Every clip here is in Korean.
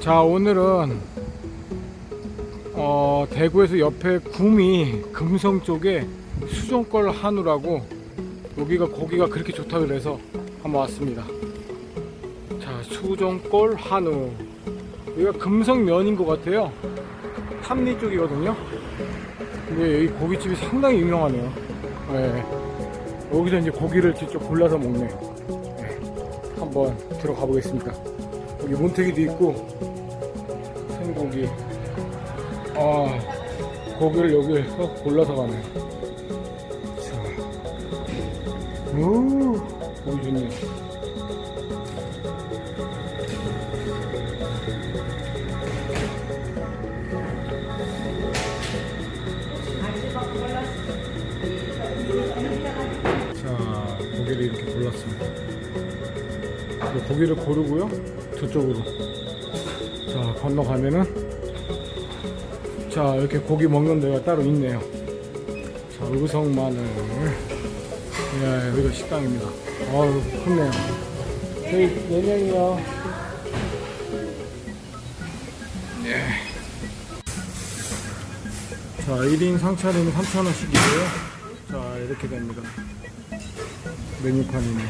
자 오늘은 어, 대구에서 옆에 구미 금성 쪽에 수종걸 한우라고 여기가 고기가 그렇게 좋다 그래서 한번 왔습니다. 자 수종걸 한우 여기가 금성면인 것 같아요. 탐리 쪽이거든요. 근데 여기 고깃집이 상당히 유명하네요. 네. 여기서 이제 고기를 직접 골라서 먹네요. 네. 한번 들어가 보겠습니다. 여기 몬테기도 있고 생고기. 아 고기를 여기서 골라서 가네. 자, 오 고기 좋네. 자 고기를 이렇게 골랐습니다. 이 고기를 고르고요 저쪽으로. 자 건너가면은 자 이렇게 고기 먹는 데가 따로 있네요. 자 의성 마늘. 예 여기가 식당입니다. 어우 크네요. 저희 4명이요. 예. 자 1인 상차림은 3,000원씩이고요. 자 이렇게 됩니다. 메뉴판이네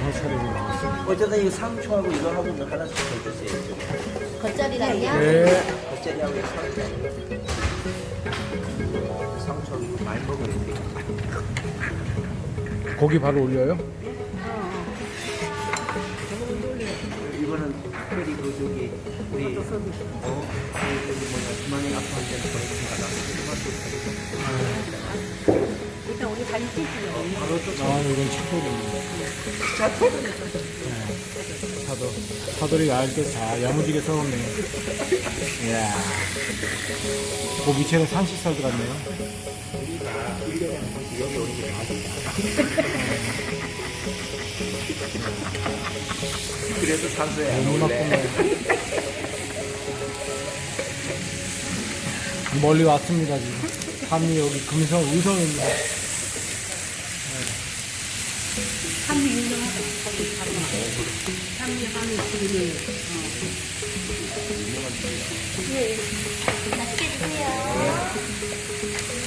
상차림이 나왔습니다 어쩌다 이거 상추하고 이거 하고 몇 하나씩 더 주세요. 겉절이랑요? 네 겉절이하고 이 상추. 상추하고 많이 먹어야 돼. 고기 바로 올려요? 이거는 특별히 그 저기 우리 어, 그 저기 뭐냐 주만이 아빠한테 보내준다 아 이건 차돌입니다 네. 차돌 차돌이 얇게 잘 야무지게 썰었네요 이야 고기 채는 산시살 들어갔네요 그래서 너무 원래. 나쁘네 멀리 왔습니다 지금 함이 여기 금성 의성입니다 맛있게 드세요.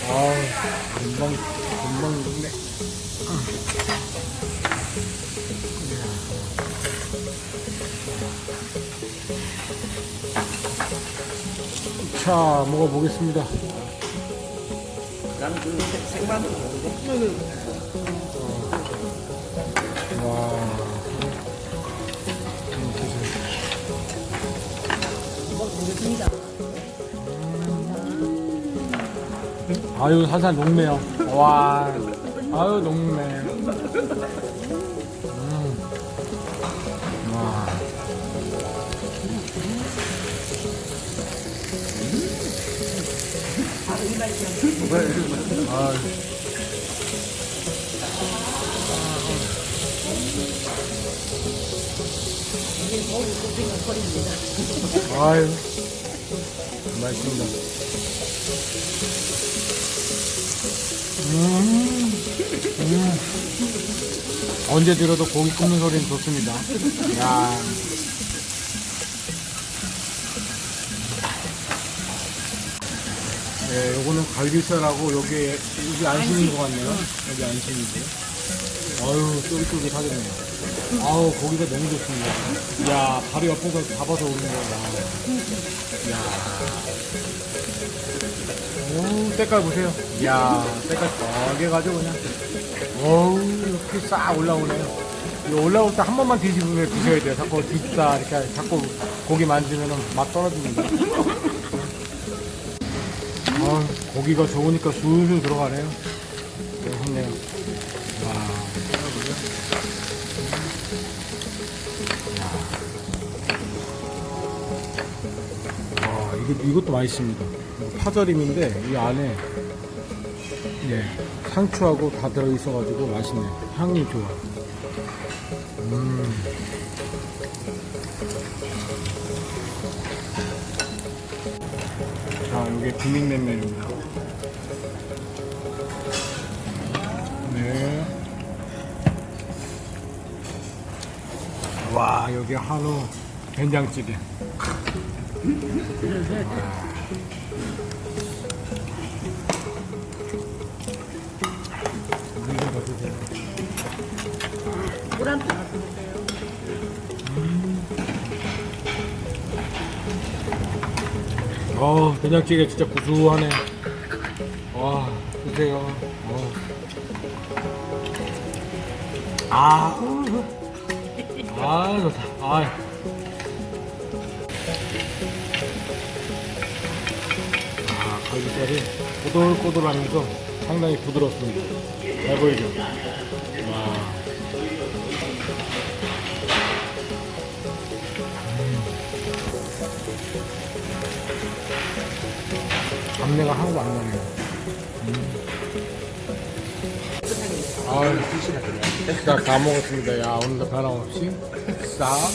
아우 금방 자 먹어보겠습니다 나는 그 생- 생마늘 먹는데 와 아유 살살 녹네요. 와, 아유 녹네. 음. 와. 아 유. 아유, 맛있습니다. 음, 음. 언제 들어도 고기 굽는 소리는 좋습니다. 야. 네, 요거는 갈비살하고 여기, 여기 안심인 것 같네요. 여기 안심이고. 아유, 쫄깃쫄깃 하겠네요. 아우, 고기가 너무 좋습니다. 야, 바로 옆에서 잡아서 오는 거야. 야. 오, 때깔 보세요. 이야, 때깔 저게 가지고 그냥. 어우, 이렇게 싹 올라오네요. 이 올라올 때 한 번만 뒤집으면 드셔야 돼요. 자꾸 뒤집다, 이렇게 자꾸 고기 만지면 맛 떨어집니다. 아 고기가 좋으니까 술술 들어가네요. 네, 좋네요. 이것도 맛있습니다. 파절임인데 이 안에 예, 상추하고 다 들어있어가지고 맛있네요. 향이 좋아. 음. 자, 이게 비빔냉면입니다. 네. 와, 여기 한우 된장찌개. 어, 된장찌개 진짜 구수하네. 와, 드세요. 어. 아, 아, 좋다. 아. 아, 갈비살이 꼬들꼬들하면서 상당히 부드럽습니다. 잘 보이죠? 와. 잡내가 하나도 안 나네요. 음. 아유, 싹다 먹었습니다. 야, 오늘도 변함없이 싹.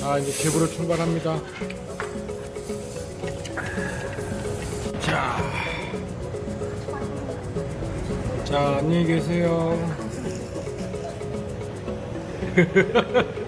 자, 이제 집으로 출발합니다. 자. 자, 안녕히 계세요.